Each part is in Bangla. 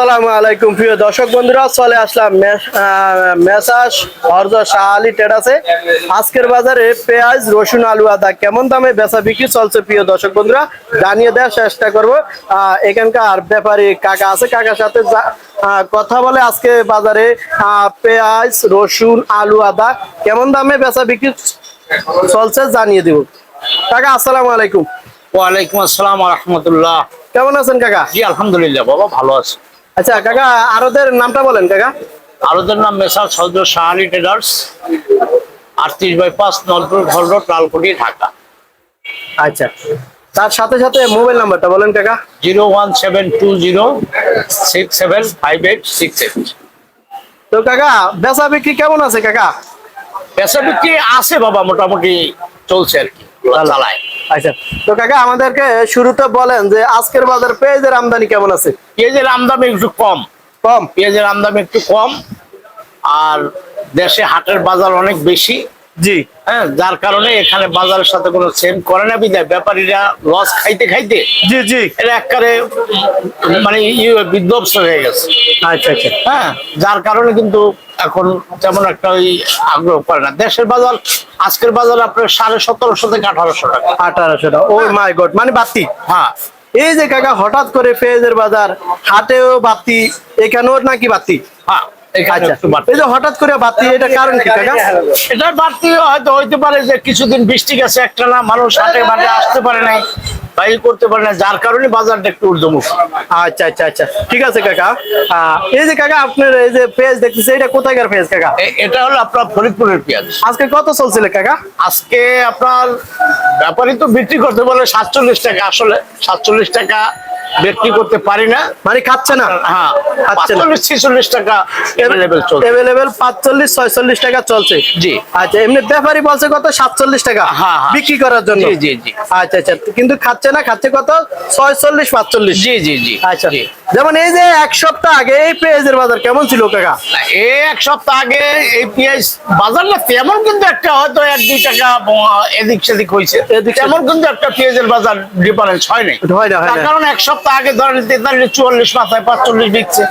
আসসালামু আলাইকুম প্রিয় দর্শক বন্ধুরা চলে আসলাম মেসাস হরজ শাহ আলী টেরাসে আজকের বাজারে পেঁয়াজ রসুন আলু আদা কেমন দামে বেচা বিক্রি চলছে প্রিয় দর্শক বন্ধুরা? জানিয়ে দেওয়ার চেষ্টা করব। এখানকার ব্যাপারী কাকা আছে কাকার সাথে কথা বলে আজকে বাজারে পেঁয়াজ রসুন আলু আদা কেমন দামে বেচা বিক্রি চলছে জানিয়ে দিব। কাকা আসসালামু আলাইকুম। ওয়ালাইকুম আসসালাম রহমতুল্লাহ। কেমন আছেন কাকা? জি আলহামদুলিল্লাহ বাবা ভালো আছে। আচ্ছা কাকা আরদের নামটা বলেন কাকা। আরোদের নাম মেসার সদর শাহালি ট্রেডার্স আটত্রিশ বাই পাঁচ নলপুর ঘর রোড লালকুটি ঢাকা। আচ্ছা তার সাথে সাথে মোবাইল নাম্বারটা বলেন কাকা। Zero one seven two zero six seven five eight six eight. তো কাকা বেচা বিক্রি কেমন আছে কাকা? পেশা বিক্রি আছে বাবা মোটামুটি চলছে আর কি চালায়। আচ্ছা তো কাকা আমাদেরকে শুরুতে বলেন যে আজকের বাজার পেঁয়াজের আমদানি কেমন আছে? পেঁয়াজের আমদানি একটু কম। কম? পেঁয়াজের আমদানি একটু কম আর দেশে হাটের বাজার অনেক বেশি। জি। হ্যাঁ যার কারণে এখানে বাজারের সাথে কোনো সেম করে না বিদায়। ব্যাপারীরা লস খাইতে খাইতে জি জি। এটা একবারে মানে ইয়ে বিধ্বস্ত হয়ে গেছে। আচ্ছা আচ্ছা। হ্যাঁ যার কারণে কিন্তু এখন তেমন একটা ওই আগ্রহ করে না। দেশের বাজার আজকের বাজার আপনার সাড়ে সতেরোশো থেকে আঠারোশো টাকা। আঠারোশো টাকা। ও মাই গড মানে বাতি। হ্যাঁ। এই যে কাকা হঠাৎ করে পেঁয়াজের বাজার হাটেও বাতি এখানেও নাকি বাতি? হ্যাঁ। আচ্ছা। হঠাৎ করে বাতি এটা কারণ কি কাকা? বাড়তি হয়তো হইতে পারে যে কিছুদিন বৃষ্টি গেছে একটা না মানুষ হাটে মাঠে আসতে পারে নাই বাই করতে পারে না যার কারণে বাজারটা একটু ঊর্ধ্বমুখী। আচ্ছা আচ্ছা আচ্ছা। ঠিক আছে কাকা। আহ, এই যে কাকা আপনার এই যে পেঁয়াজ দেখতেছে এটা কোথাকার পেঁয়াজ কাকা? এটা হলো আপনার ফরিদপুরের পেঁয়াজ। আজকে কত চলছিল কাকা? আজকে আপনার ব্যাপারই তো বিক্রি করতে বলে সাতচল্লিশ টাকা আসলে সাতচল্লিশ টাকা বিক্রি করতে পারি না? মানে খাচ্ছে না? হ্যাঁ পাঁচচল্লিশ ছেচল্লিশ টাকা অ্যাভেলেবেল চলছে। এভেলেবেল পাঁচচল্লিশ ছয়চল্লিশ টাকা চলছে। জি। আচ্ছা এমনি ব্যাপারী বলছে কত? সাতচল্লিশ টাকা হ্যাঁ, হ্যাঁ। বিক্রি করার জন্য। জি, জি, জি। আচ্ছা আচ্ছা। কিন্তু খাচ্ছে না খাচ্ছে কত? ছয়চল্লিশ পাঁচচল্লিশ। জি জি জি। আচ্ছা। জি। যেমন এই যে এক সপ্তাহ আগে এই পেঁয়াজের বাজার কেমন ছিল কাকা এই এক সপ্তাহ আগে এই পেঁয়াজ বাজার না তেমন কিন্তু একটা হয়তো এক দুই টাকা এদিক সেদিক হয়েছে। তেমন কিন্তু একটা পেঁয়াজের বাজার ডিফারেন্স হয় হয় না, হয় না। কারণ এক সপ্তাহ আগে ধরেন তেতাল্লিশ চুয়াল্লিশ মাথায় পাঁচচল্লিশ বিকছে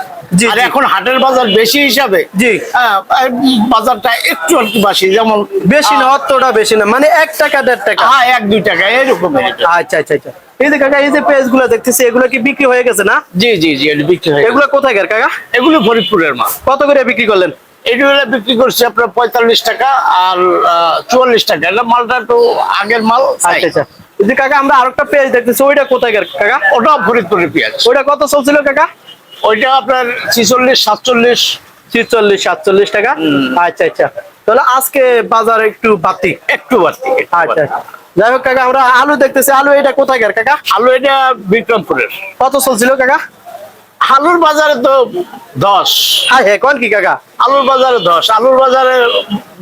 আর এখন হাটের বাজার বেশি হিসাবে জি। হ্যাঁ, বাজারটা একটু আর কি বাসি যেমন বেশি না অতটা বেশি না মানে এক টাকা দেড় টাকা। হ্যাঁ এক দুই টাকা এরকম আচ্ছা আচ্ছা আচ্ছা। এই যে কাকা এই যে পেঁয়াজগুলো দেখতেছি এগুলো কি বিক্রি হয়ে গেছে না? জি জি জি বিক্রি হয়ে এগুলো কোথায় কাকা? এগুলো ফরিদপুরের মাল। কত করে বিক্রি করলেন? এগুলো বিক্রি করছে আপনার পঁয়তাল্লিশ টাকা আর চুয়াল্লিশ টাকা। এটা মালটা তো আগের মাল। আচ্ছা আচ্ছা। কাকা আমরা আরেকটা পেঁয়াজ দেখতেছি ওইটা কোথায় কাকা? ওটাও ফরিদপুরের পেঁয়াজ। ওইটা কত চলছিল কাকা? ওইটা আপনার ছিচল্লিশ সাতচল্লিশ? ছিচল্লিশ সাতচল্লিশ টাকা? আচ্ছা আচ্ছা। তাহলে আজকে বাজার একটু বাতি একটু বাড়তি একটু আচ্ছা যাই হোক কাকা আমরা আলু দেখতেছি। আলু এটা কোথায় কাকা? আলু এটা বিক্রমপুরের। কত চলছিল কাকা? আলুর বাজারে তো দশ। হ্যাঁ হ্যাঁ কোন কি কাকা? আলুর বাজারে দশ। আলুর বাজারে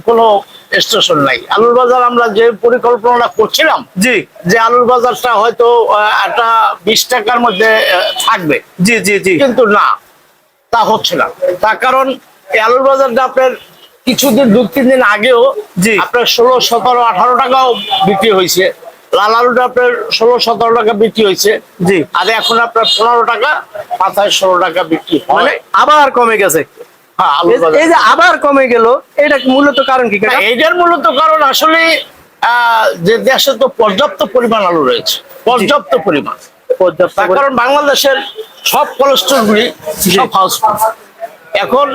কোনো স্টেশন নাই। আলুর বাজার আমরা যে পরিকল্পনাটা করছিলাম জি। যে আলুর বাজারটা হয়তো একটা বিশ টাকার মধ্যে থাকবে। জি জি জি। কিন্তু না তা হচ্ছে না। তার কারণ এই আলুর বাজারটা আপনার কিছুদিন দু তিন দিন আগেও জি। আপনার ষোলো সতেরো আঠারো টাকাও বিক্রি হয়েছে। লাল আলুটা আপনার ষোলো সতেরো টাকা বিক্রি হয়েছে। জি। আর এখন আপনার পনেরো টাকা মাথায় ষোলো টাকা বিক্রি মানে মানে আবার কমে গেছে। হ্যাঁ এই যে- বাজার। এই যে আবার কমে গেল এটা মূলত কারণ কি এইটার মূলত কারণ আসলে যে দেশে তো পর্যাপ্ত পরিমাণ আলু রয়েছে পর্যাপ্ত পরিমাণ। পর্যাপ্ত কারণ বাংলাদেশের সব কোলেস্ট্রলগুলি সব হাউসফুল এখন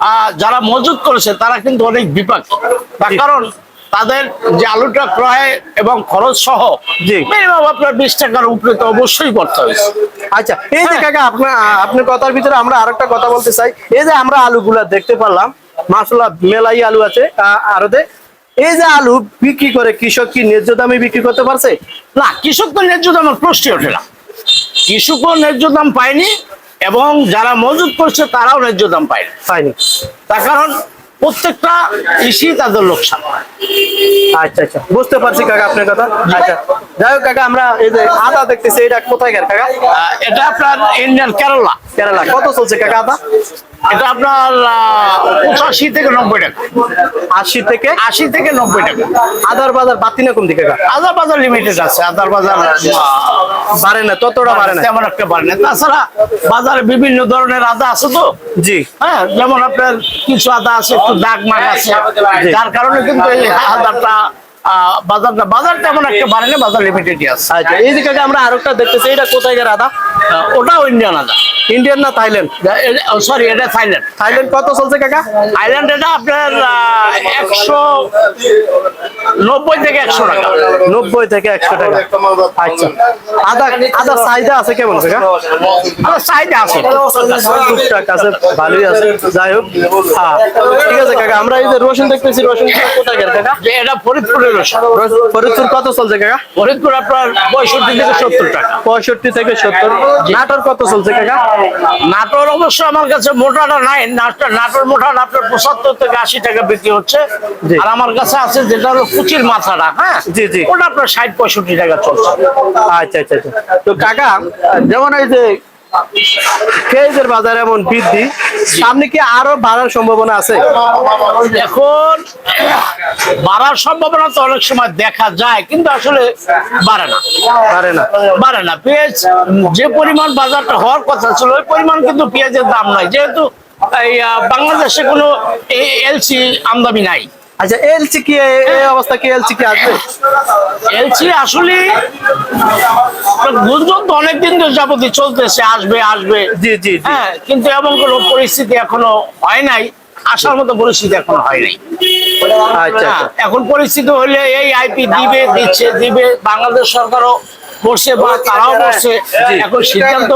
আহ, যারা মজুত করেছে তারা কিন্তু অনেক বিপাক। তার কারণ তাদের যে আলুটা ক্রয় এবং খরচ সহ মিনিমাম আপনার বিশ টাকার উপরে তো অবশ্যই করতে হয়েছে আচ্ছা এই যে হ্যাঁ। কাকা আপনার আপনার কথার ভিতরে আমরা আরেকটা কথা বলতে চাই। এই যে আমরা আলুগুলা দেখতে পারলাম মাসাল্লাহ মেলাই আলু আছে আরতে এই যে আলু বিক্রি করে কৃষক কি ন্যায্য দামে বিক্রি করতে পারছে? না কৃষক তো ন্যায্য দামের প্রশ্নই ওঠে না। কৃষকও ন্যায্য দাম পায়নি এবং যারা মজুত করছে তারাও ন্যায্য দাম পায়নি। পাইনি তার কারণ প্রত্যেকটা কৃষি তাদের লোকসান। আচ্ছা আচ্ছা। বুঝতে পারছি কাকা আপনার কথা। আচ্ছা। যাই হোক কাকা আমরা এই যে আদা দেখতেছি এটা কোথায় কাকা? এটা আপনার ইন্ডিয়ান কেরালা কেরালা কত চলছে কাকা আদা? এটা আপনার পঁচাশি থেকে নব্বই টাকা। আশি থেকে? আশি থেকে নব্বই টাকা। আদার বাজার বাতি না কোন দিকে? আদার বাজার লিমিটেড আছে আদার বাজার বাড়ে না ততটা বাড়ে না। তেমন একটা বাড়ে না। তাছাড়া বাজারে বিভিন্ন ধরনের আদা আছে তো? জি। হ্যাঁ যেমন আপনার কিছু আদা আছে একটু দাগ মাগ আছে। যার কারণে কিন্তু এই আদাটা আহ, বাজারটা বাজার তেমন একটা বাড়ে না বাজার লিমিটেডই আছে। আচ্ছা এই দিকে আমরা আরেকটা দেখতেছি এটা কোথায় আদা? ওটাও ইন্ডিয়ান আদা। ইন্ডিয়ান না থাইল্যান্ড সরি এটা থাইল্যান্ড থাইল্যান্ড কত চলছে কাকা? থাইল্যান্ড এটা আপনার একশো নব্বই থেকে একশো টাকা। নব্বই থেকে একশো টাকা। আচ্ছা। আদা আদা চাহিদা আছে কেমন কাকা? আমার চাহিদা আছে। টুকটাক আছে ভালোই আছে। যাই হোক হ্যাঁ ঠিক আছে কাকা আমরা এই যে রসুন দেখতেছি রসুন কোথায় কাকা? এটা ফরিদপুরের রসুন। ফরিদপুর কত চলছে কাকা? ফরিদপুর আপনার পঁয়ষট্টি থেকে সত্তর টাকা। পঁয়ষট্টি থেকে সত্তর। নাটোর কত চলছে কাকা? নাটোর অবশ্য আমার কাছে মোটাটা নাই। নাটোর নাটোর মোটাটা আপনার পঁচাত্তর থেকে আশি টাকা বিক্রি হচ্ছে। আর আমার কাছে আছে যেটা হলো কুচির মাথাটা হ্যাঁ? জি, জি। ওটা আপনার ষাট পঁয়ষট্টি টাকা চলছে। আচ্ছা আচ্ছা আচ্ছা। তো কাকা যেমন এই যে পেঁয়াজের বাজার এমন বৃদ্ধি সামনে কি আরও বাড়ার সম্ভাবনা আছে? এখন বাড়ার সম্ভাবনা তো অনেক সময় দেখা যায় কিন্তু আসলে বাড়ে না। পারে না। বাড়ে না। পেঁয়াজ যে পরিমাণ বাজারটা হওয়ার কথা ছিল ওই পরিমাণ কিন্তু পেঁয়াজের দাম নয় যেহেতু এই বাংলাদেশে কোনো এলসি আমদানি নাই। আচ্ছা এলসি কি এই- এই অবস্থা কি? এলসি কি আসবে? এলসি আসলে গুঞ্জন তো অনেকদিন যাবতীয় চলতেছে আসবে আসবে। জি জি হ্যাঁ কিন্তু এমন কোনো পরিস্থিতি এখনও হয় নাই আসার মতো পরিস্থিতি এখন হয় নাই। আচ্ছা হ্যাঁ, আচ্ছা। এখন পরিস্থিতি হলে এই আইপি দিবে দিচ্ছে দিবে বাংলাদেশ সরকারও করছে বা তারাও করছে এখন সিদ্ধান্ত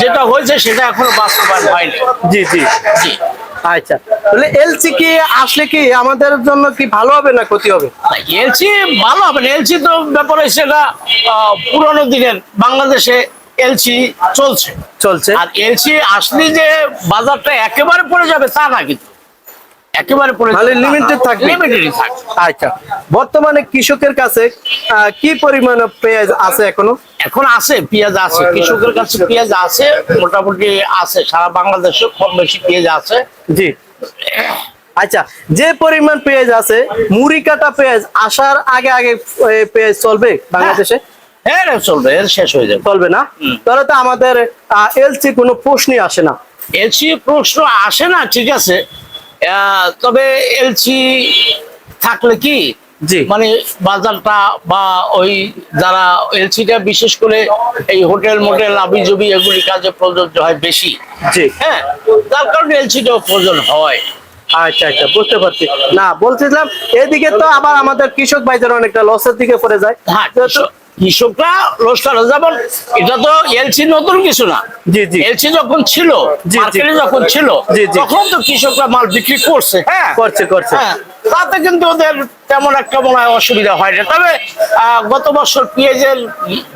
যেটা হয়েছে সেটা এখনও বাস্তবায়ন হয়নি। জি জি। জি। আচ্ছা তাহলে এলসি কি আসলে কি আমাদের জন্য কি ভালো হবে না ক্ষতি হবে? এলসি ভালো হবে না। এলসি তো ব্যাপার আহ, পুরোনো দিনের বাংলাদেশে এলসি চলছে। চলছে। আর এলসি আসলে যে বাজারটা একেবারে পড়ে যাবে তা না কিন্তু। একেবারে তাহলে limited থাকবে? লিমিটেডই থাকবে। আচ্ছা বর্তমানে কৃষকের কাছে কি পরিমাণ পেঁয়াজ আছে এখনও? এখন আছে পেঁয়াজ আছে। কৃষকের কাছে পেঁয়াজ আছে মোটামুটি আছে। সারা বাংলাদেশে কম বেশি পেঁয়াজ আছে। জি। আচ্ছা যে পরিমাণ পেঁয়াজ আছে মুড়ি কাটা পেঁয়াজ আসার আগে আগে পেঁয়াজ চলবে বাংলাদেশে? হ্যাঁ চলবে এর শেষ হয়ে যাবে। চলবে না? তাহলে তো আমাদের এলসি কোনো প্রশ্নই আসে না। এলসি প্রশ্ন আসে না ঠিক আছে। তবে এলসি থাকলে কি? মানে বাজারটা বা ওই যারা এলসিটা বিশেষ করে এই হোটেল মোটেল আবিজবি এগুলি কাজে প্রযোজ্য হয় বেশি। জি। হ্যাঁ তার কারণে এলসিটাও প্রয়োজন হয়। আচ্ছা আচ্ছা বুঝতে পারছি। না বলছিলাম এদিকে তো আবার আমাদের কৃষক ভাইদের অনেকটা লসের দিকে পড়ে যায়। হ্যাঁ কৃষকরা রোজগার যেমন এটা তো এলসি নতুন কিছু না। এলসি যখন ছিল মার্কেটে যখন ছিল। তখন তো কৃষকরা মাল বিক্রি করছে। হ্যাঁ করছে করছে। হ্যাঁ তাতে কিন্তু ওদের তেমন একটা মনে হয় অসুবিধা হয় না। তবে আহ, গত বছর পেঁয়াজের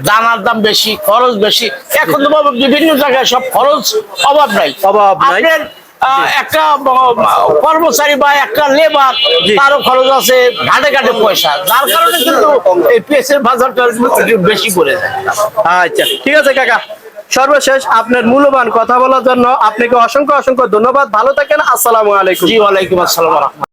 দানার দাম বেশি খরচ বেশি। এখন তো বিভিন্ন জায়গায় সব খরচ অভাব নাই। অভাব নাই। একটা কর্মচারী বা একটা লেবার তারও খরচ আছে ঘাটে ঘাটে পয়সা। যার কারণে কিন্তু এই পেঁয়াজের বাজারটা বেশি করে দেয় আচ্ছা ঠিক আছে কাকা। সর্বশেষ আপনার মূল্যবান কথা বলার জন্য আপনাকে অসংখ্য অসংখ্য ধন্যবাদ। ভালো থাকেন। আসসালামু আলাইকুম। জি ওয়ালাইকুম আসসালাম